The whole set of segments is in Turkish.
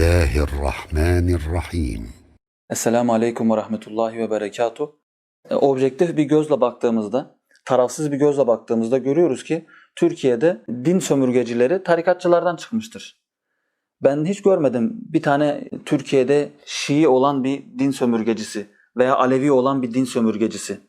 Bismillahirrahmanirrahim. Esselamu Aleyküm ve Rahmetullahi ve Berekatuh. E, Objektif bir gözle baktığımızda, tarafsız bir gözle baktığımızda görüyoruz ki Türkiye'de din sömürgecileri tarikatçılardan çıkmıştır. Ben hiç görmedim bir tane Türkiye'de Şii olan bir din sömürgecisi veya Alevi olan bir din sömürgecisi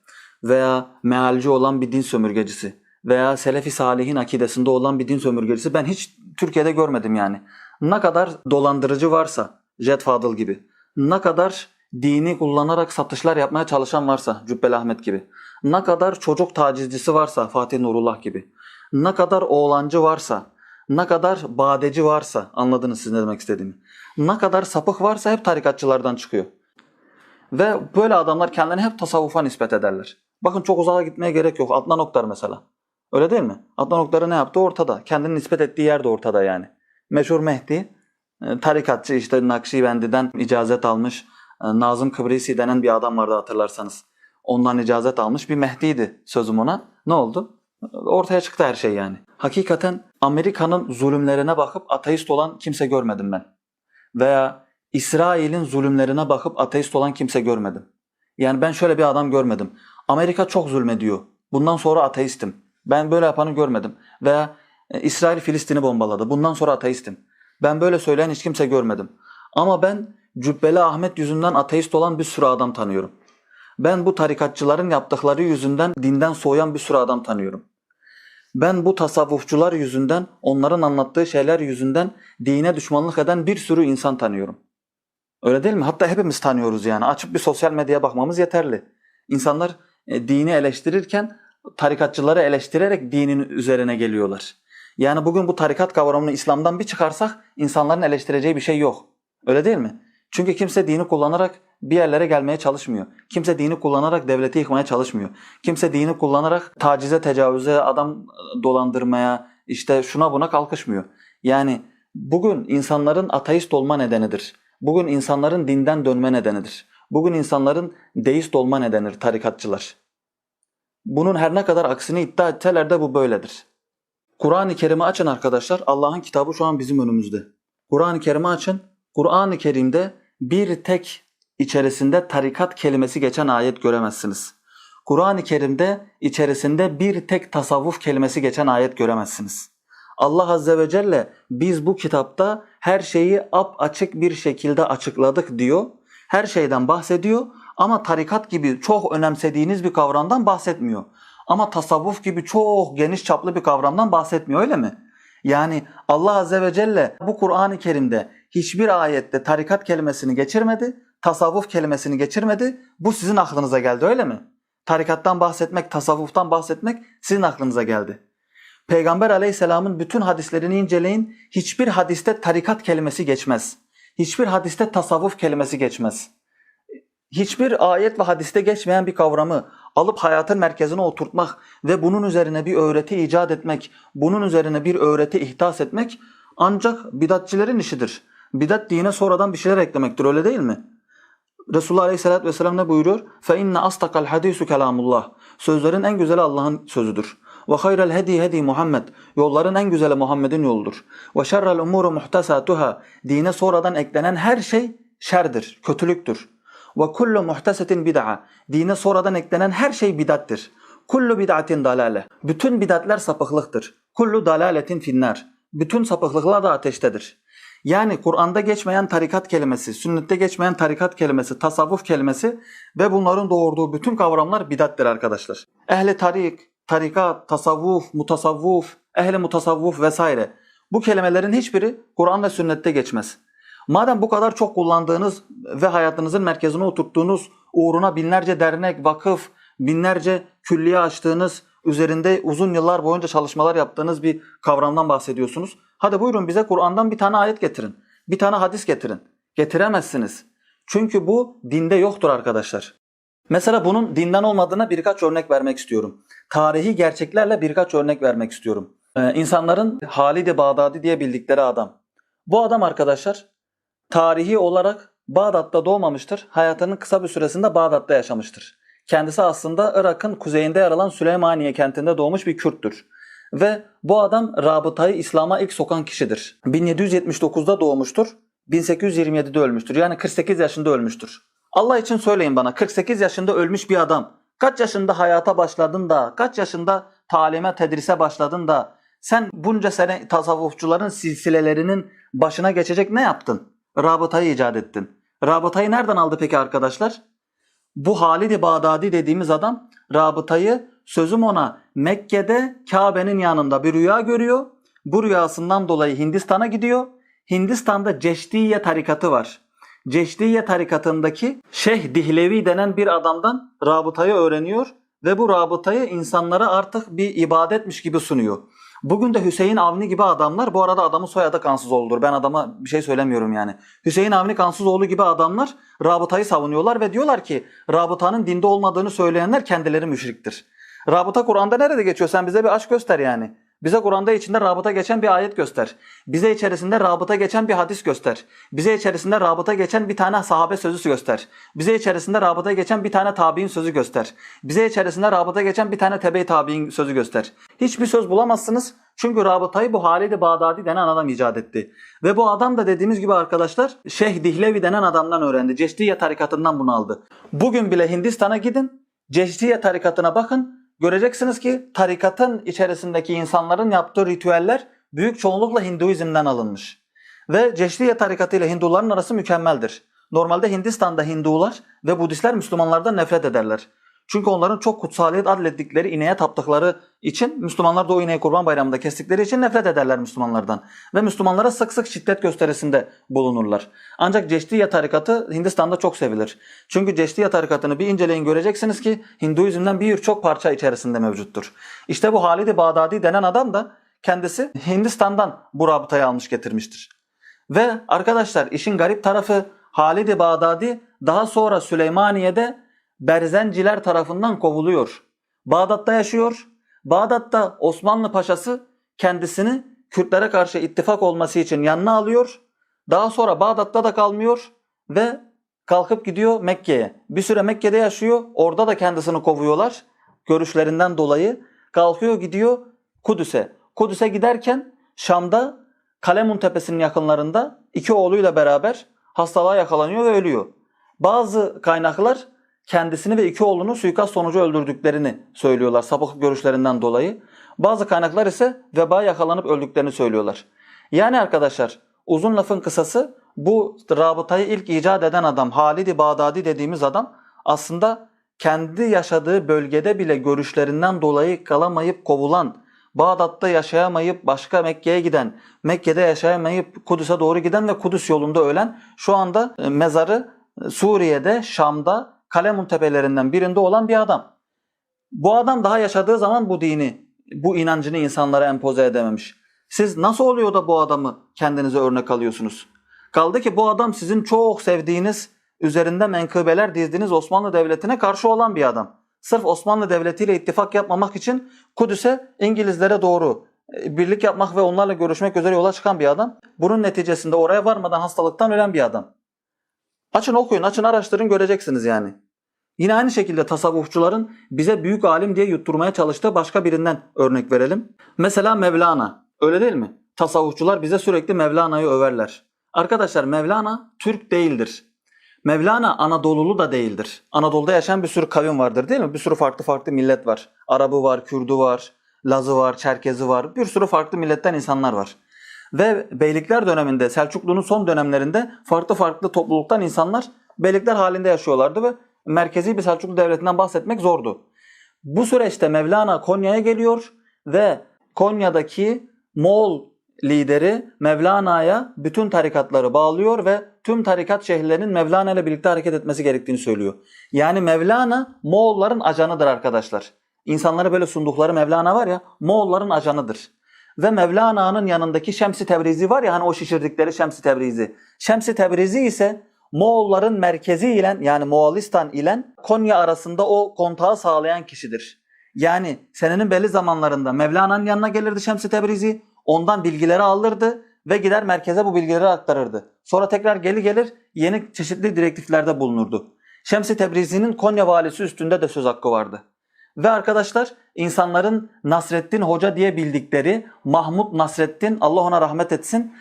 veya mealci olan bir din sömürgecisi veya Selefi Salihin akidesinde olan bir din sömürgecisi ben hiç Türkiye'de görmedim yani. Ne kadar dolandırıcı varsa Jet Fadıl gibi, ne kadar dini kullanarak satışlar yapmaya çalışan varsa Cübbeli Ahmet gibi, ne kadar çocuk tacizcisi varsa Fatih Nurullah gibi, ne kadar oğlancı varsa, ne kadar badeci varsa anladınız siz ne demek istediğimi. Ne kadar sapık varsa hep tarikatçılardan çıkıyor. Ve böyle adamlar kendilerini hep tasavvufa nispet ederler. Bakın çok uzağa gitmeye gerek yok. Adnan Oktar mesela. Öyle değil mi? Adnan Oktar'ı ne yaptı? Ortada. Kendini nispet ettiği yer de ortada yani. Meşhur Mehdi, e, tarikatçı işte Nakşibendi'den icazet almış. e, Nazım Kıbrisi denen bir adam vardı hatırlarsanız. Ondan icazet almış bir Mehdi'ydi sözüm ona. Ne oldu? Ortaya çıktı her şey yani. Hakikaten Amerika'nın zulümlerine bakıp ateist olan kimse görmedim ben. Veya İsrail'in zulümlerine bakıp ateist olan kimse görmedim. Yani ben şöyle bir adam görmedim. Amerika çok zulmediyor. Bundan sonra ateistim. Ben böyle yapanı görmedim. Veya İsrail Filistin'i bombaladı. Bundan sonra ateistim. Ben böyle söyleyen hiç kimse görmedim. Ama ben Cübbeli Ahmet yüzünden ateist olan bir sürü adam tanıyorum. Ben bu tarikatçıların yaptıkları yüzünden dinden soğuyan bir sürü adam tanıyorum. Ben bu tasavvufçular yüzünden, onların anlattığı şeyler yüzünden dine düşmanlık eden bir sürü insan tanıyorum. Öyle değil mi? Hatta hepimiz tanıyoruz yani. Açıp bir sosyal medyaya bakmamız yeterli. İnsanlar e, dini eleştirirken tarikatçıları eleştirerek dinin üzerine geliyorlar. Yani bugün bu tarikat kavramını İslam'dan bir çıkarsak insanların eleştireceği bir şey yok. Öyle değil mi? Çünkü kimse dini kullanarak bir yerlere gelmeye çalışmıyor. Kimse dini kullanarak devleti yıkmaya çalışmıyor. Kimse dini kullanarak tacize, tecavüze, adam dolandırmaya, işte şuna buna kalkışmıyor. Yani bugün insanların ateist olma nedenidir. Bugün insanların dinden dönme nedenidir. Bugün insanların deist olma nedenidir tarikatçılar. Bunun her ne kadar aksini iddia etseler de bu böyledir. Kur'an-ı Kerim'i açın arkadaşlar. Allah'ın kitabı şu an bizim önümüzde. Kur'an-ı Kerim'i açın. Kur'an-ı Kerim'de bir tek içerisinde tarikat kelimesi geçen ayet göremezsiniz. Kur'an-ı Kerim'de içerisinde bir tek tasavvuf kelimesi geçen ayet göremezsiniz. Allah Azze ve Celle biz bu kitapta her şeyi ap açık bir şekilde açıkladık diyor. Her şeyden bahsediyor ama tarikat gibi çok önemsediğiniz bir kavramdan bahsetmiyor. Ama tasavvuf gibi çok geniş çaplı bir kavramdan bahsetmiyor öyle mi? Yani Allah Azze ve Celle bu Kur'an-ı Kerim'de hiçbir ayette tarikat kelimesini geçirmedi, tasavvuf kelimesini geçirmedi. Bu sizin aklınıza geldi öyle mi? Tarikattan bahsetmek, tasavvuftan bahsetmek sizin aklınıza geldi. Peygamber aleyhisselamın bütün hadislerini inceleyin. Hiçbir hadiste tarikat kelimesi geçmez. Hiçbir hadiste tasavvuf kelimesi geçmez Hiçbir ayet ve hadiste geçmeyen bir kavramı alıp hayatın merkezine oturtmak ve bunun üzerine bir öğreti icat etmek, bunun üzerine bir öğreti ihdas etmek ancak bidatçilerin işidir. Bidat dine sonradan bir şeyler eklemektir öyle değil mi? Resulullah Aleyhisselatü Vesselam ne buyuruyor? فَاِنَّ أَصْتَقَ الْحَدِيسُ كَلَامُ Sözlerin en güzeli Allah'ın sözüdür. Ve hayrel hedi hedi Muhammed. Yolların en güzeli Muhammed'in yoludur. Ve şerrel umuru muhtesatuhâ. Dine sonradan eklenen her şey şerdir, kötülüktür. Ve kullu muhtesetin bid'a. Dine sonradan eklenen her şey bidattir. Kullu bid'atin dalale. Bütün bidatler sapıklıktır. Kullu dalaletin finnar. Bütün sapıklıklar da ateştedir. Yani Kur'an'da geçmeyen tarikat kelimesi, sünnette geçmeyen tarikat kelimesi, tasavvuf kelimesi ve bunların doğurduğu bütün kavramlar bidattir arkadaşlar. Ehli tarik, tarikat, tasavvuf, mutasavvuf, ehli mutasavvuf vesaire. Bu kelimelerin hiçbiri Kur'an ve sünnette geçmez. Madem bu kadar çok kullandığınız ve hayatınızın merkezine oturttuğunuz uğruna binlerce dernek, vakıf, binlerce külliye açtığınız, üzerinde uzun yıllar boyunca çalışmalar yaptığınız bir kavramdan bahsediyorsunuz. Hadi buyurun bize Kur'an'dan bir tane ayet getirin. Bir tane hadis getirin. Getiremezsiniz. Çünkü bu dinde yoktur arkadaşlar. Mesela bunun dinden olmadığına birkaç örnek vermek istiyorum. Tarihi gerçeklerle birkaç örnek vermek istiyorum. Ee, insanların Halid-i Bağdadi diye bildikleri adam. Bu adam arkadaşlar tarihi olarak Bağdat'ta doğmamıştır. Hayatının kısa bir süresinde Bağdat'ta yaşamıştır. Kendisi aslında Irak'ın kuzeyinde yer alan Süleymaniye kentinde doğmuş bir Kürttür. Ve bu adam rabıtayı İslam'a ilk sokan kişidir. 1779'da doğmuştur. 1827'de ölmüştür. Yani 48 yaşında ölmüştür. Allah için söyleyin bana 48 yaşında ölmüş bir adam kaç yaşında hayata başladın da kaç yaşında talime tedrise başladın da sen bunca sene tasavvufçuların silsilelerinin başına geçecek ne yaptın? Rabıtayı icat ettin. Rabıtayı nereden aldı peki arkadaşlar? Bu Halid-i Bağdadi dediğimiz adam rabıtayı sözüm ona Mekke'de Kabe'nin yanında bir rüya görüyor. Bu rüyasından dolayı Hindistan'a gidiyor. Hindistan'da Ceşdiye tarikatı var. Ceşdiye tarikatındaki Şeyh Dihlevi denen bir adamdan rabıtayı öğreniyor ve bu rabıtayı insanlara artık bir ibadetmiş gibi sunuyor. Bugün de Hüseyin Avni gibi adamlar, bu arada adamın soyadı Kansızoğlu'dur. Ben adama bir şey söylemiyorum yani. Hüseyin Avni Kansızoğlu gibi adamlar rabıtayı savunuyorlar ve diyorlar ki rabıtanın dinde olmadığını söyleyenler kendileri müşriktir. Rabıta Kur'an'da nerede geçiyor? Sen bize bir aşk göster yani. Bize Kur'an'da içinde rabıta geçen bir ayet göster. Bize içerisinde rabıta geçen bir hadis göster. Bize içerisinde rabıta geçen bir tane sahabe sözü göster. Bize içerisinde rabıta geçen bir tane tabi'in sözü göster. Bize içerisinde rabıta geçen bir tane tebe-i tabi'in sözü göster. Hiçbir söz bulamazsınız. Çünkü rabıtayı bu Halid-i Bağdadi denen adam icat etti. Ve bu adam da dediğimiz gibi arkadaşlar Şeyh Dihlevi denen adamdan öğrendi. Ceşdiye tarikatından bunu aldı. Bugün bile Hindistan'a gidin. Ceşdiye tarikatına bakın. Göreceksiniz ki tarikatın içerisindeki insanların yaptığı ritüeller büyük çoğunlukla Hinduizm'den alınmış. Ve Ceşdiye tarikatı ile Hinduların arası mükemmeldir. Normalde Hindistan'da Hindular ve Budistler Müslümanlardan nefret ederler. Çünkü onların çok kutsaliyet adlettikleri ineğe taptıkları için Müslümanlar da o ineği kurban bayramında kestikleri için nefret ederler Müslümanlardan. Ve Müslümanlara sık sık şiddet gösterisinde bulunurlar. Ancak Ceşdiye tarikatı Hindistan'da çok sevilir. Çünkü Ceşdiye tarikatını bir inceleyin göreceksiniz ki Hinduizm'den birçok parça içerisinde mevcuttur. İşte bu Halid-i Bağdadi denen adam da kendisi Hindistan'dan bu rabıtayı almış getirmiştir. Ve arkadaşlar işin garip tarafı Halid-i Bağdadi daha sonra Süleymaniye'de Berzenciler tarafından kovuluyor. Bağdat'ta yaşıyor. Bağdat'ta Osmanlı Paşası kendisini Kürtlere karşı ittifak olması için yanına alıyor. Daha sonra Bağdat'ta da kalmıyor ve kalkıp gidiyor Mekke'ye. Bir süre Mekke'de yaşıyor. Orada da kendisini kovuyorlar. Görüşlerinden dolayı. Kalkıyor gidiyor Kudüs'e. Kudüs'e giderken Şam'da Kalemun Tepesi'nin yakınlarında iki oğluyla beraber hastalığa yakalanıyor ve ölüyor. Bazı kaynaklar kendisini ve iki oğlunu suikast sonucu öldürdüklerini söylüyorlar sapık görüşlerinden dolayı. Bazı kaynaklar ise vebaya yakalanıp öldüklerini söylüyorlar. Yani arkadaşlar uzun lafın kısası bu rabıtayı ilk icat eden adam Halid-i Bağdadi dediğimiz adam aslında kendi yaşadığı bölgede bile görüşlerinden dolayı kalamayıp kovulan, Bağdat'ta yaşayamayıp başka Mekke'ye giden, Mekke'de yaşayamayıp Kudüs'e doğru giden ve Kudüs yolunda ölen şu anda e, mezarı e, Suriye'de, Şam'da, Kalemun tepelerinden birinde olan bir adam. Bu adam daha yaşadığı zaman bu dini, bu inancını insanlara empoze edememiş. Siz nasıl oluyor da bu adamı kendinize örnek alıyorsunuz? Kaldı ki bu adam sizin çok sevdiğiniz, üzerinde menkıbeler dizdiğiniz Osmanlı Devleti'ne karşı olan bir adam. Sırf Osmanlı Devleti ile ittifak yapmamak için Kudüs'e İngilizlere doğru e, birlik yapmak ve onlarla görüşmek üzere yola çıkan bir adam. Bunun neticesinde oraya varmadan hastalıktan ölen bir adam. Açın okuyun, açın araştırın göreceksiniz yani. Yine aynı şekilde tasavvufçuların bize büyük alim diye yutturmaya çalıştığı başka birinden örnek verelim. Mesela Mevlana. Öyle değil mi? Tasavvufçular bize sürekli Mevlana'yı överler. Arkadaşlar Mevlana Türk değildir. Mevlana Anadolulu da değildir. Anadolu'da yaşayan bir sürü kavim vardır değil mi? Bir sürü farklı farklı millet var. Arabı var, Kürdü var, Lazı var, Çerkezi var. Bir sürü farklı milletten insanlar var. Ve beylikler döneminde, Selçuklu'nun son dönemlerinde farklı farklı topluluktan insanlar beylikler halinde yaşıyorlardı ve merkezi bir Selçuklu devletinden bahsetmek zordu. Bu süreçte Mevlana Konya'ya geliyor ve Konya'daki Moğol lideri Mevlana'ya bütün tarikatları bağlıyor ve tüm tarikat şeyhlerinin Mevlana ile birlikte hareket etmesi gerektiğini söylüyor. Yani Mevlana Moğolların ajanıdır arkadaşlar. İnsanlara böyle sundukları Mevlana var ya Moğolların ajanıdır. Ve Mevlana'nın yanındaki Şems-i Tebrizi var ya hani o şişirdikleri Şems-i Tebrizi. Şems-i Tebrizi ise Moğolların merkezi ile yani Moğolistan ile Konya arasında o kontağı sağlayan kişidir. Yani senenin belli zamanlarında Mevlana'nın yanına gelirdi Şems-i Tebrizi, ondan bilgileri alırdı ve gider merkeze bu bilgileri aktarırdı. Sonra tekrar geri gelir yeni çeşitli direktiflerde bulunurdu. Şems-i Tebrizi'nin Konya valisi üstünde de söz hakkı vardı. Ve arkadaşlar insanların Nasreddin Hoca diye bildikleri Mahmud Nasreddin Allah ona rahmet etsin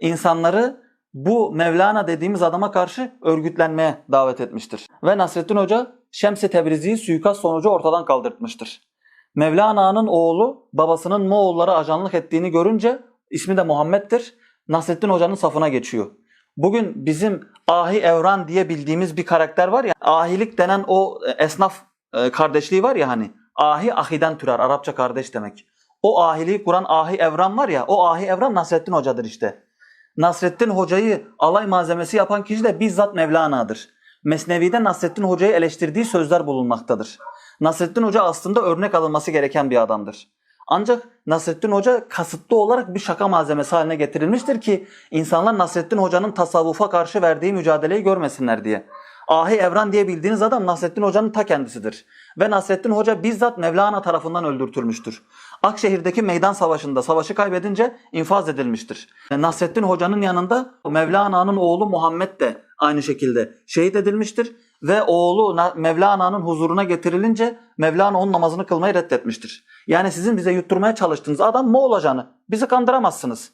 insanları bu Mevlana dediğimiz adama karşı örgütlenmeye davet etmiştir. Ve Nasreddin Hoca Şems-i Tebrizi'yi suikast sonucu ortadan kaldırtmıştır. Mevlana'nın oğlu babasının Moğollara ajanlık ettiğini görünce ismi de Muhammed'dir. Nasreddin Hoca'nın safına geçiyor. Bugün bizim ahi evran diye bildiğimiz bir karakter var ya ahilik denen o esnaf e, kardeşliği var ya hani ahi ahiden türer Arapça kardeş demek. O ahiliği kuran ahi evran var ya o ahi evran Nasreddin Hoca'dır işte. Nasreddin Hoca'yı alay malzemesi yapan kişi de bizzat Mevlana'dır. Mesnevi'de Nasreddin Hoca'yı eleştirdiği sözler bulunmaktadır. Nasreddin Hoca aslında örnek alınması gereken bir adamdır. Ancak Nasreddin Hoca kasıtlı olarak bir şaka malzemesi haline getirilmiştir ki insanlar Nasreddin Hoca'nın tasavvufa karşı verdiği mücadeleyi görmesinler diye. Ahi Evran diye bildiğiniz adam Nasreddin Hoca'nın ta kendisidir. Ve Nasreddin Hoca bizzat Mevlana tarafından öldürtülmüştür. Akşehir'deki meydan savaşında savaşı kaybedince infaz edilmiştir. Nasreddin Hoca'nın yanında Mevlana'nın oğlu Muhammed de aynı şekilde şehit edilmiştir. Ve oğlu Na- Mevlana'nın huzuruna getirilince Mevlana onun namazını kılmayı reddetmiştir. Yani sizin bize yutturmaya çalıştığınız adam Moğol ajanı. Bizi kandıramazsınız.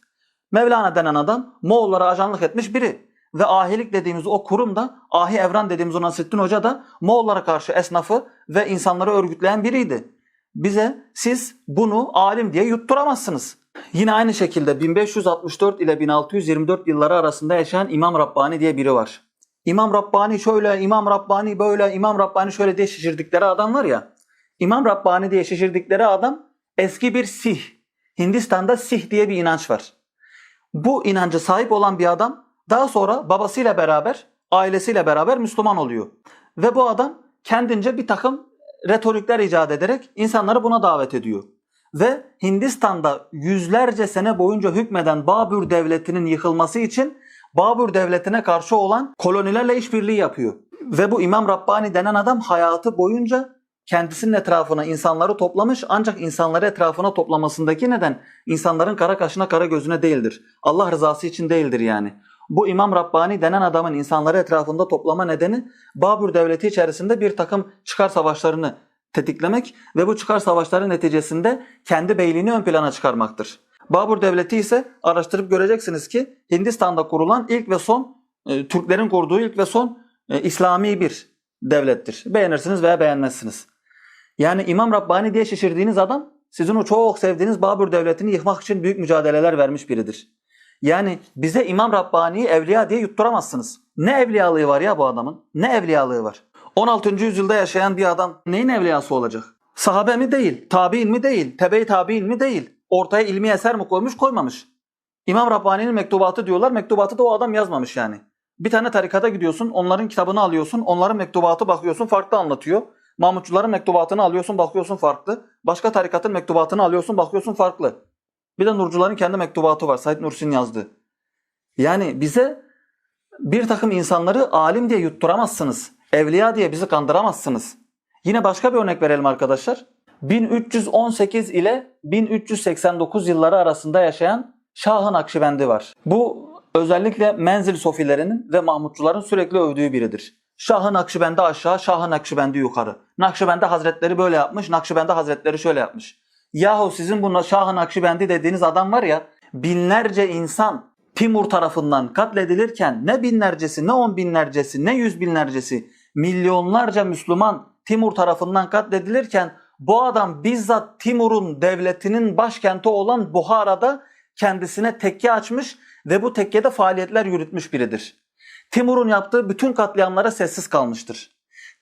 Mevlana denen adam Moğollara ajanlık etmiş biri. Ve ahilik dediğimiz o kurum da Ahi Evran dediğimiz o Nasrettin Hoca da Moğollara karşı esnafı ve insanları örgütleyen biriydi. Bize siz bunu alim diye yutturamazsınız. Yine aynı şekilde 1564 ile 1624 yılları arasında yaşayan İmam Rabbani diye biri var. İmam Rabbani şöyle, İmam Rabbani böyle, İmam Rabbani şöyle diye şişirdikleri adam var ya. İmam Rabbani diye şişirdikleri adam eski bir Sih. Hindistan'da Sih diye bir inanç var. Bu inancı sahip olan bir adam daha sonra babasıyla beraber, ailesiyle beraber Müslüman oluyor. Ve bu adam kendince bir takım retorikler icat ederek insanları buna davet ediyor. Ve Hindistan'da yüzlerce sene boyunca hükmeden Babür Devleti'nin yıkılması için Babür Devleti'ne karşı olan kolonilerle işbirliği yapıyor. Ve bu İmam Rabbani denen adam hayatı boyunca kendisinin etrafına insanları toplamış ancak insanları etrafına toplamasındaki neden insanların kara kaşına kara gözüne değildir. Allah rızası için değildir yani. Bu İmam Rabbani denen adamın insanları etrafında toplama nedeni Babür Devleti içerisinde bir takım çıkar savaşlarını tetiklemek ve bu çıkar savaşları neticesinde kendi beyliğini ön plana çıkarmaktır. Babür Devleti ise araştırıp göreceksiniz ki Hindistan'da kurulan ilk ve son e, Türklerin kurduğu ilk ve son e, İslami bir devlettir. Beğenirsiniz veya beğenmezsiniz. Yani İmam Rabbani diye şişirdiğiniz adam sizin o çok sevdiğiniz Babür Devleti'ni yıkmak için büyük mücadeleler vermiş biridir. Yani bize İmam Rabbani'yi evliya diye yutturamazsınız. Ne evliyalığı var ya bu adamın? Ne evliyalığı var? 16. yüzyılda yaşayan bir adam neyin evliyası olacak? Sahabe mi değil, tabi'in mi değil, tebe-i tabi'in mi değil. Ortaya ilmi eser mi koymuş koymamış. İmam Rabbani'nin mektubatı diyorlar. Mektubatı da o adam yazmamış yani. Bir tane tarikata gidiyorsun, onların kitabını alıyorsun, onların mektubatı bakıyorsun farklı anlatıyor. Mahmutçuların mektubatını alıyorsun, bakıyorsun farklı. Başka tarikatın mektubatını alıyorsun, bakıyorsun farklı. Bir de Nurcuların kendi mektubatı var. Said Nursi'nin yazdığı. Yani bize bir takım insanları alim diye yutturamazsınız. Evliya diye bizi kandıramazsınız. Yine başka bir örnek verelim arkadaşlar. 1318 ile 1389 yılları arasında yaşayan Şah-ı Nakşibendi var. Bu özellikle menzil sofilerinin ve Mahmutçuların sürekli övdüğü biridir. Şah-ı Nakşibendi aşağı, Şah-ı Nakşibendi yukarı. Nakşibendi Hazretleri böyle yapmış, Nakşibendi Hazretleri şöyle yapmış. Yahu sizin bu Şah-ı Nakşibendi dediğiniz adam var ya, binlerce insan Timur tarafından katledilirken ne binlercesi, ne on binlercesi, ne yüz binlercesi, milyonlarca Müslüman Timur tarafından katledilirken bu adam bizzat Timur'un devletinin başkenti olan Buhara'da kendisine tekke açmış ve bu tekkede faaliyetler yürütmüş biridir. Timur'un yaptığı bütün katliamlara sessiz kalmıştır.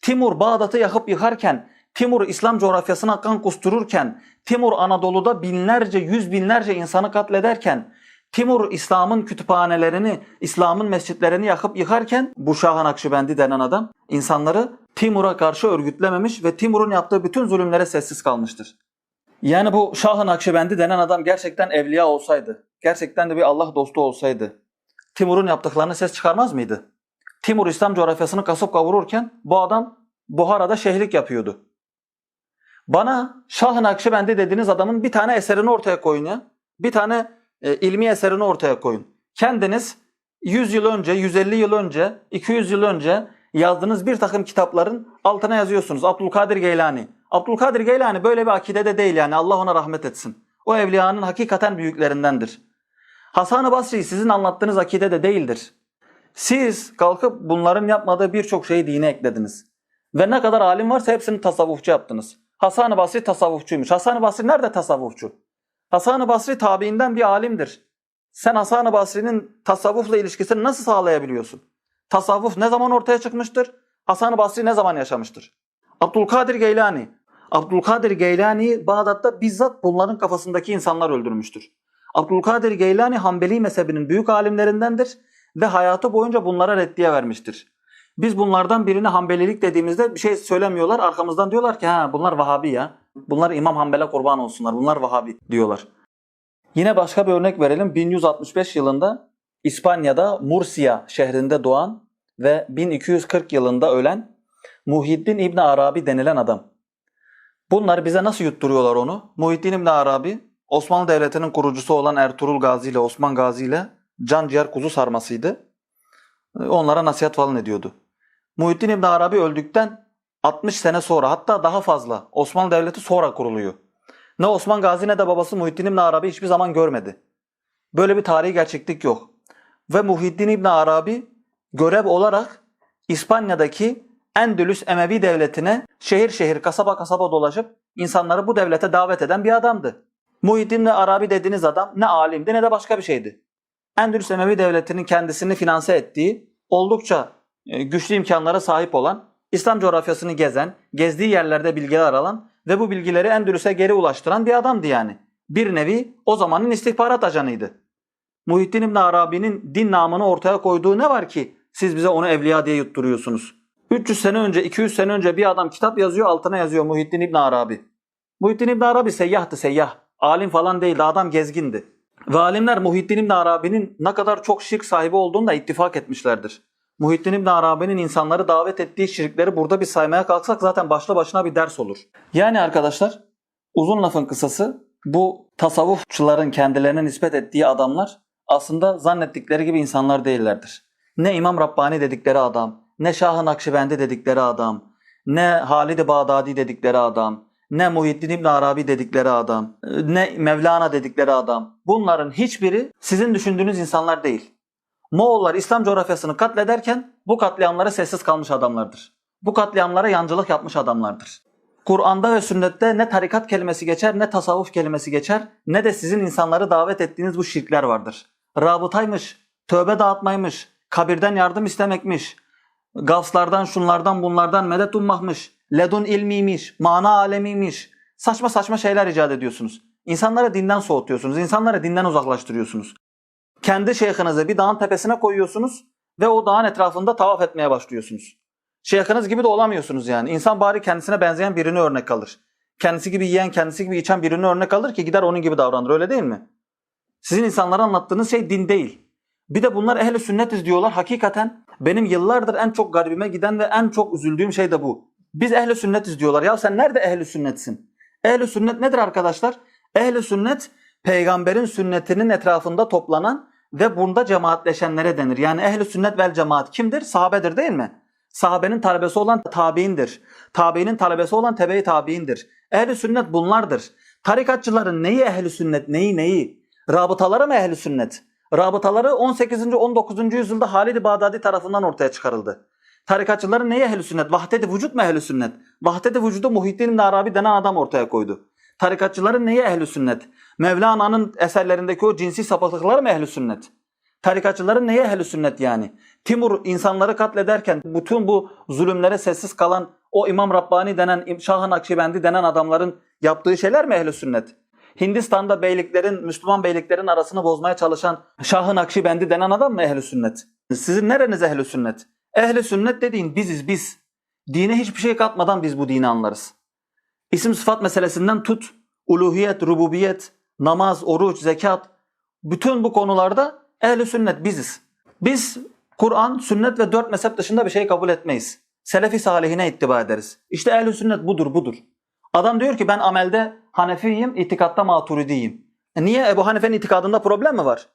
Timur Bağdat'ı yakıp yıkarken, Timur İslam coğrafyasına kan kustururken, Timur Anadolu'da binlerce, yüz binlerce insanı katlederken, Timur İslam'ın kütüphanelerini, İslam'ın mescitlerini yakıp yıkarken bu Şah-ı Nakşibendi denen adam insanları Timur'a karşı örgütlememiş ve Timur'un yaptığı bütün zulümlere sessiz kalmıştır. Yani bu Şah-ı Nakşibendi denen adam gerçekten evliya olsaydı, gerçekten de bir Allah dostu olsaydı Timur'un yaptıklarına ses çıkarmaz mıydı? Timur İslam coğrafyasını kasıp kavururken bu adam Buhara'da şehirlik yapıyordu. Bana Şah-ı Nakşibendi dediğiniz adamın bir tane eserini ortaya koyun ya. Bir tane e, ilmi eserini ortaya koyun. Kendiniz 100 yıl önce, 150 yıl önce, 200 yıl önce yazdığınız bir takım kitapların altına yazıyorsunuz. Abdülkadir Geylani. Abdülkadir Geylani böyle bir akidede değil yani Allah ona rahmet etsin. O evliyanın hakikaten büyüklerindendir. Hasan-ı Basri sizin anlattığınız akide de değildir. Siz kalkıp bunların yapmadığı birçok şeyi dine eklediniz. Ve ne kadar alim varsa hepsini tasavvufçu yaptınız. Hasan-ı Basri tasavvufçuymuş. Hasan-ı Basri nerede tasavvufçu? Hasan-ı Basri tabiinden bir alimdir. Sen Hasan-ı Basri'nin tasavvufla ilişkisini nasıl sağlayabiliyorsun? Tasavvuf ne zaman ortaya çıkmıştır? Hasan-ı Basri ne zaman yaşamıştır? Abdülkadir Geylani. Abdülkadir Geylani Bağdat'ta bizzat bunların kafasındaki insanlar öldürmüştür. Abdülkadir Geylani Hanbeli mezhebinin büyük alimlerindendir ve hayatı boyunca bunlara reddiye vermiştir. Biz bunlardan birine Hanbelilik dediğimizde bir şey söylemiyorlar. Arkamızdan diyorlar ki ha bunlar Vahabi ya. Bunlar İmam Hanbel'e kurban olsunlar. Bunlar Vahabi diyorlar. Yine başka bir örnek verelim. 1165 yılında İspanya'da Murcia şehrinde doğan ve 1240 yılında ölen Muhyiddin İbni Arabi denilen adam. Bunlar bize nasıl yutturuyorlar onu? Muhyiddin İbni Arabi Osmanlı Devleti'nin kurucusu olan Ertuğrul Gazi ile Osman Gazi ile can ciğer kuzu sarmasıydı. Onlara nasihat falan ediyordu. Muhyiddin İbni Arabi öldükten 60 sene sonra hatta daha fazla Osmanlı Devleti sonra kuruluyor. Ne Osman Gazi ne de babası Muhyiddin İbni Arabi hiçbir zaman görmedi. Böyle bir tarihi gerçeklik yok. Ve Muhyiddin İbni Arabi görev olarak İspanya'daki Endülüs Emevi Devleti'ne şehir şehir kasaba kasaba dolaşıp insanları bu devlete davet eden bir adamdı. Muhyiddin İbni Arabi dediğiniz adam ne alimdi ne de başka bir şeydi. Endülüs Emevi Devleti'nin kendisini finanse ettiği, oldukça e, güçlü imkanlara sahip olan, İslam coğrafyasını gezen, gezdiği yerlerde bilgiler alan ve bu bilgileri Endülüs'e geri ulaştıran bir adamdı yani. Bir nevi o zamanın istihbarat ajanıydı. Muhittin İbn Arabi'nin din namını ortaya koyduğu ne var ki siz bize onu evliya diye yutturuyorsunuz? 300 sene önce, 200 sene önce bir adam kitap yazıyor, altına yazıyor Muhittin İbn Arabi. Muhittin İbn Arabi seyyahtı, seyyah. Alim falan değildi, adam gezgindi. Ve alimler Muhittin İbn Arabi'nin ne kadar çok şirk sahibi olduğunu da ittifak etmişlerdir. Muhittin İbn Arabi'nin insanları davet ettiği şirkleri burada bir saymaya kalksak zaten başlı başına bir ders olur. Yani arkadaşlar uzun lafın kısası bu tasavvufçuların kendilerine nispet ettiği adamlar aslında zannettikleri gibi insanlar değillerdir. Ne İmam Rabbani dedikleri adam, ne Şah-ı Nakşibendi dedikleri adam, ne Halid-i Bağdadi dedikleri adam, ne Muhyiddin İbn Arabi dedikleri adam, ne Mevlana dedikleri adam. Bunların hiçbiri sizin düşündüğünüz insanlar değil. Moğollar İslam coğrafyasını katlederken bu katliamlara sessiz kalmış adamlardır. Bu katliamlara yancılık yapmış adamlardır. Kur'an'da ve sünnette ne tarikat kelimesi geçer ne tasavvuf kelimesi geçer ne de sizin insanları davet ettiğiniz bu şirkler vardır. Rabıtaymış, tövbe dağıtmaymış, kabirden yardım istemekmiş, gavslardan şunlardan bunlardan medet ummahmış, ledun ilmiymiş, mana alemiymiş. Saçma saçma şeyler icat ediyorsunuz. İnsanları dinden soğutuyorsunuz, insanları dinden uzaklaştırıyorsunuz. Kendi şeyhinizi bir dağın tepesine koyuyorsunuz ve o dağın etrafında tavaf etmeye başlıyorsunuz. Şeyhiniz gibi de olamıyorsunuz yani. İnsan bari kendisine benzeyen birini örnek alır. Kendisi gibi yiyen, kendisi gibi içen birini örnek alır ki gider onun gibi davranır öyle değil mi? Sizin insanlara anlattığınız şey din değil. Bir de bunlar ehli sünnetiz diyorlar. Hakikaten benim yıllardır en çok garibime giden ve en çok üzüldüğüm şey de bu. Biz ehli sünnetiz diyorlar. Ya sen nerede ehli sünnetsin? Ehli sünnet nedir arkadaşlar? Ehli sünnet peygamberin sünnetinin etrafında toplanan ve bunda cemaatleşenlere denir. Yani ehli sünnet vel cemaat kimdir? Sahabedir değil mi? Sahabenin talebesi olan tabiindir. Tabiinin talebesi olan tebe-i tabiindir. Ehli sünnet bunlardır. Tarikatçıların neyi ehli sünnet, neyi neyi? Rabıtaları mı ehli sünnet? Rabıtaları 18. 19. yüzyılda Halid-i Bağdadi tarafından ortaya çıkarıldı. Tarikatçıların neyi ehli sünnet? Vahdet-i vücut mu ehli sünnet? Vahdet-i vücudu Muhittin İbn Arabi denen adam ortaya koydu. Tarikatçıların neyi ehli sünnet? Mevlana'nın eserlerindeki o cinsi sapıklıklar mı ehli sünnet? Tarikatçıların neye ehli sünnet yani? Timur insanları katlederken bütün bu zulümlere sessiz kalan o İmam Rabbani denen Şah-ı Nakşibendi denen adamların yaptığı şeyler mi ehli sünnet? Hindistan'da beyliklerin, Müslüman beyliklerin arasını bozmaya çalışan Şah-ı Nakşibendi denen adam mı ehli sünnet? Sizin nereniz ehli sünnet? Ehli sünnet dediğin biziz biz. Dine hiçbir şey katmadan biz bu dini anlarız. İsim sıfat meselesinden tut, uluhiyet, rububiyet, namaz, oruç, zekat, bütün bu konularda ehli sünnet biziz. Biz Kur'an, sünnet ve dört mezhep dışında bir şey kabul etmeyiz. Selefi salihine ittiba ederiz. İşte ehli sünnet budur budur. Adam diyor ki ben amelde Hanefiyim, itikatta Maturidiyim. E niye Ebu Hanife'nin itikadında problem mi var?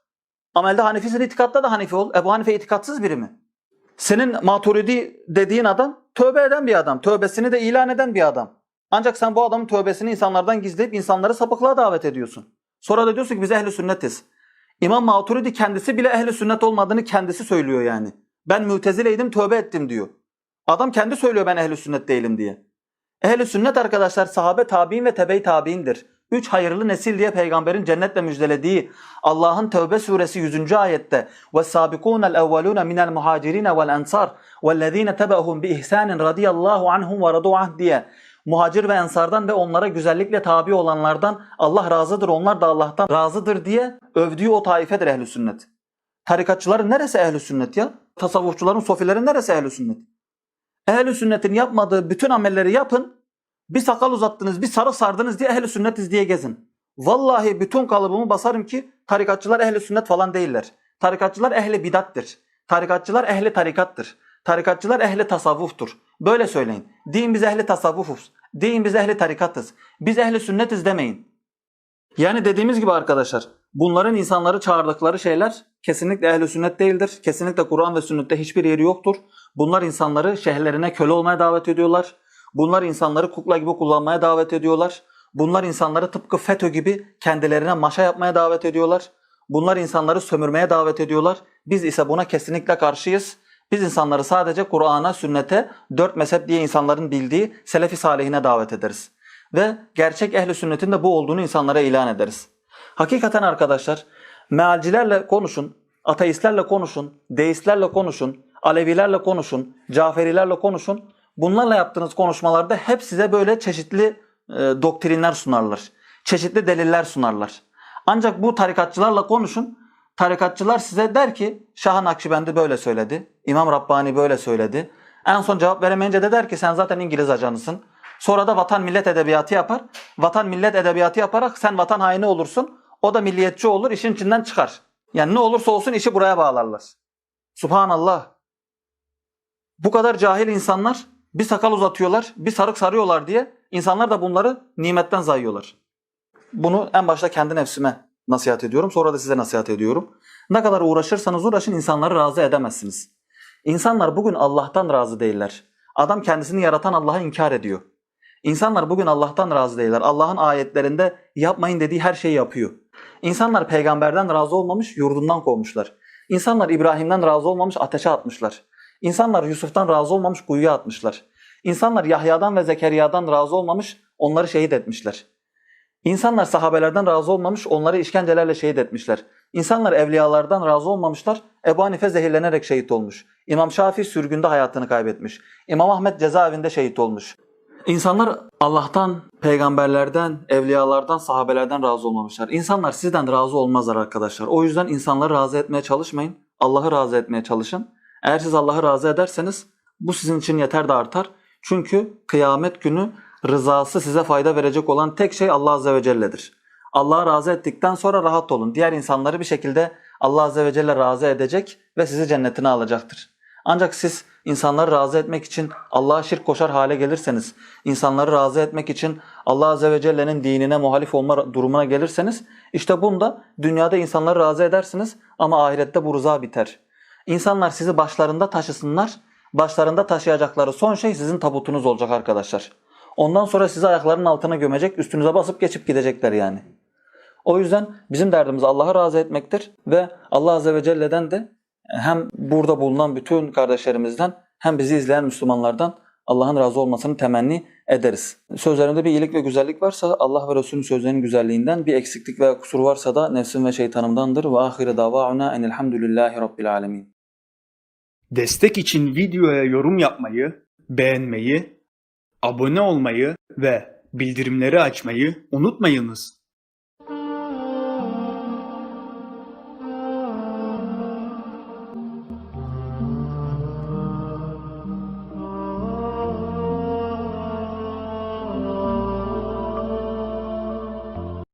Amelde Hanefisin, itikatta da Hanefi ol. Ebu Hanife itikatsız biri mi? Senin Maturidi dediğin adam tövbe eden bir adam. Tövbesini de ilan eden bir adam. Ancak sen bu adamın tövbesini insanlardan gizleyip insanları sapıklığa davet ediyorsun. Sonra da diyorsun ki biz ehli sünnetiz. İmam Maturidi kendisi bile ehli sünnet olmadığını kendisi söylüyor yani. Ben mütezileydim tövbe ettim diyor. Adam kendi söylüyor ben ehli sünnet değilim diye. Ehli sünnet arkadaşlar sahabe tabi'in ve tebe-i tabi'indir. Üç hayırlı nesil diye peygamberin cennetle müjdelediği Allah'ın Tevbe suresi 100. ayette ve sabikunel evvelune minel muhacirin vel ensar vellezine tebehum bi ihsanin radiyallahu anhum ve radu anh diye muhacir ve ensardan ve onlara güzellikle tabi olanlardan Allah razıdır onlar da Allah'tan razıdır diye övdüğü o taifedir ehli sünnet. Tarikatçıların neresi ehli sünnet ya? Tasavvufçuların, sofilerin neresi ehli sünnet? Ehli sünnetin yapmadığı bütün amelleri yapın. Bir sakal uzattınız, bir sarık sardınız diye ehli sünnetiz diye gezin. Vallahi bütün kalıbımı basarım ki tarikatçılar ehli sünnet falan değiller. Tarikatçılar ehli bidattir. Tarikatçılar ehli tarikattır. Tarikatçılar ehli tasavvuftur. Böyle söyleyin. Deyin biz ehli tasavvufuz. Deyin biz ehli tarikatız. Biz ehli sünnetiz demeyin. Yani dediğimiz gibi arkadaşlar bunların insanları çağırdıkları şeyler kesinlikle ehli sünnet değildir. Kesinlikle Kur'an ve sünnette hiçbir yeri yoktur. Bunlar insanları şehirlerine köle olmaya davet ediyorlar. Bunlar insanları kukla gibi kullanmaya davet ediyorlar. Bunlar insanları tıpkı FETÖ gibi kendilerine maşa yapmaya davet ediyorlar. Bunlar insanları sömürmeye davet ediyorlar. Biz ise buna kesinlikle karşıyız. Biz insanları sadece Kur'an'a, sünnete, dört mezhep diye insanların bildiği selefi salihine davet ederiz. Ve gerçek ehli sünnetin de bu olduğunu insanlara ilan ederiz. Hakikaten arkadaşlar mealcilerle konuşun, ateistlerle konuşun, deistlerle konuşun, Alevilerle konuşun, Caferilerle konuşun. Bunlarla yaptığınız konuşmalarda hep size böyle çeşitli e, doktrinler sunarlar. Çeşitli deliller sunarlar. Ancak bu tarikatçılarla konuşun. Tarikatçılar size der ki Şah Nakşibendi böyle söyledi. İmam Rabbani böyle söyledi. En son cevap veremeyince de der ki sen zaten İngiliz ajanısın. Sonra da vatan millet edebiyatı yapar. Vatan millet edebiyatı yaparak sen vatan haini olursun. O da milliyetçi olur işin içinden çıkar. Yani ne olursa olsun işi buraya bağlarlar. Subhanallah. Bu kadar cahil insanlar bir sakal uzatıyorlar, bir sarık sarıyorlar diye insanlar da bunları nimetten sayıyorlar. Bunu en başta kendi nefsime nasihat ediyorum. Sonra da size nasihat ediyorum. Ne kadar uğraşırsanız uğraşın insanları razı edemezsiniz. İnsanlar bugün Allah'tan razı değiller. Adam kendisini yaratan Allah'ı inkar ediyor. İnsanlar bugün Allah'tan razı değiller. Allah'ın ayetlerinde yapmayın dediği her şeyi yapıyor. İnsanlar peygamberden razı olmamış, yurdundan kovmuşlar. İnsanlar İbrahim'den razı olmamış, ateşe atmışlar. İnsanlar Yusuf'tan razı olmamış, kuyuya atmışlar. İnsanlar Yahya'dan ve Zekeriya'dan razı olmamış, onları şehit etmişler. İnsanlar sahabelerden razı olmamış, onları işkencelerle şehit etmişler. İnsanlar evliyalardan razı olmamışlar, Ebu Hanife zehirlenerek şehit olmuş. İmam Şafii sürgünde hayatını kaybetmiş. İmam Ahmet cezaevinde şehit olmuş. İnsanlar Allah'tan, peygamberlerden, evliyalardan, sahabelerden razı olmamışlar. İnsanlar sizden razı olmazlar arkadaşlar. O yüzden insanları razı etmeye çalışmayın. Allah'ı razı etmeye çalışın. Eğer siz Allah'ı razı ederseniz bu sizin için yeter de artar. Çünkü kıyamet günü rızası size fayda verecek olan tek şey Allah Azze ve Celle'dir. Allah'ı razı ettikten sonra rahat olun. Diğer insanları bir şekilde Allah Azze ve Celle razı edecek ve sizi cennetine alacaktır. Ancak siz insanları razı etmek için Allah'a şirk koşar hale gelirseniz, insanları razı etmek için Allah Azze ve Celle'nin dinine muhalif olma durumuna gelirseniz, işte bunda dünyada insanları razı edersiniz ama ahirette bu rıza biter. İnsanlar sizi başlarında taşısınlar, başlarında taşıyacakları son şey sizin tabutunuz olacak arkadaşlar. Ondan sonra sizi ayaklarının altına gömecek, üstünüze basıp geçip gidecekler yani. O yüzden bizim derdimiz Allah'ı razı etmektir ve Allah Azze ve Celle'den de hem burada bulunan bütün kardeşlerimizden hem bizi izleyen Müslümanlardan Allah'ın razı olmasını temenni ederiz. Sözlerimde bir iyilik ve güzellik varsa Allah ve Resulünün sözlerinin güzelliğinden, bir eksiklik veya kusur varsa da nefsim ve şeytanımdandır. Ve ahire davauna enelhamdülillahi rabbil alemin. Destek için videoya yorum yapmayı, beğenmeyi, abone olmayı ve bildirimleri açmayı unutmayınız.